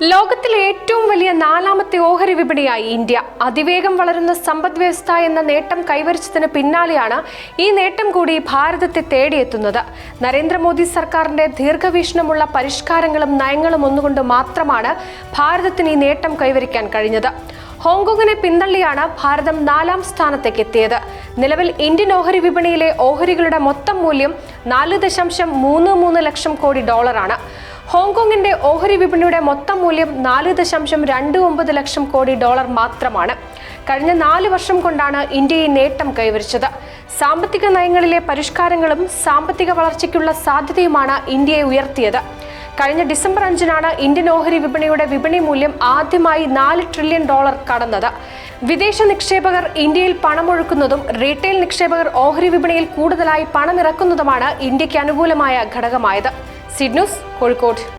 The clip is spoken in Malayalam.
ലോകത്തിലെ ഏറ്റവും വലിയ നാലാമത്തെ ഓഹരി വിപണിയായി ഇന്ത്യ. അതിവേഗം വളരുന്ന സമ്പദ് വ്യവസ്ഥ എന്ന നേട്ടം കൈവരിച്ചതിന് പിന്നാലെയാണ് ഈ നേട്ടം കൂടി ഭാരതത്തെ തേടിയെത്തുന്നത്. നരേന്ദ്രമോദി സർക്കാരിന്റെ ദീർഘവീക്ഷണമുള്ള പരിഷ്കാരങ്ങളും നയങ്ങളും ഒന്നുകൊണ്ട് മാത്രമാണ് ഭാരതത്തിന് ഈ നേട്ടം കൈവരിക്കാൻ കഴിഞ്ഞത്. ഹോങ്കോങ്ങിനെ പിന്തള്ളിയാണ് ഭാരതം നാലാം സ്ഥാനത്തേക്ക് എത്തിയത് നിലവിൽ ഇന്ത്യൻ ഓഹരി വിപണിയിലെ ഓഹരികളുടെ മൊത്തം മൂല്യം നാല് ദശാംശം മൂന്ന് മൂന്ന് ലക്ഷം കോടി ഡോളറാണ്. ഹോങ്കോങ്ങിന്റെ ഓഹരി വിപണിയുടെ മൊത്തം മൂല്യം നാല് ദശാംശം രണ്ട് ഒമ്പത് ലക്ഷം കോടി ഡോളർ മാത്രമാണ്. കഴിഞ്ഞ നാല് വർഷം കൊണ്ടാണ് ഇന്ത്യ ഈ നേട്ടം കൈവരിച്ചത്. സാമ്പത്തിക നയങ്ങളിലെ പരിഷ്കാരങ്ങളും സാമ്പത്തിക വളർച്ചയ്ക്കുള്ള സാധ്യതയുമാണ് ഇന്ത്യയെ ഉയർത്തിയത്. കഴിഞ്ഞ ഡിസംബർ അഞ്ചിനാണ് ഇന്ത്യൻ ഓഹരി വിപണിയുടെ വിപണി മൂല്യം ആദ്യമായി നാല് ട്രില്യൺ ഡോളർ കടന്നത്. വിദേശ നിക്ഷേപകർ ഇന്ത്യയിൽ പണമൊഴുക്കുന്നതും റീറ്റെയിൽ നിക്ഷേപകർ ഓഹരി വിപണിയിൽ കൂടുതലായി പണമിറക്കുന്നതുമാണ് ഇന്ത്യയ്ക്ക് അനുകൂലമായ ഘടകമായത്. സിഡ്നൂസ് കോഴിക്കോട്.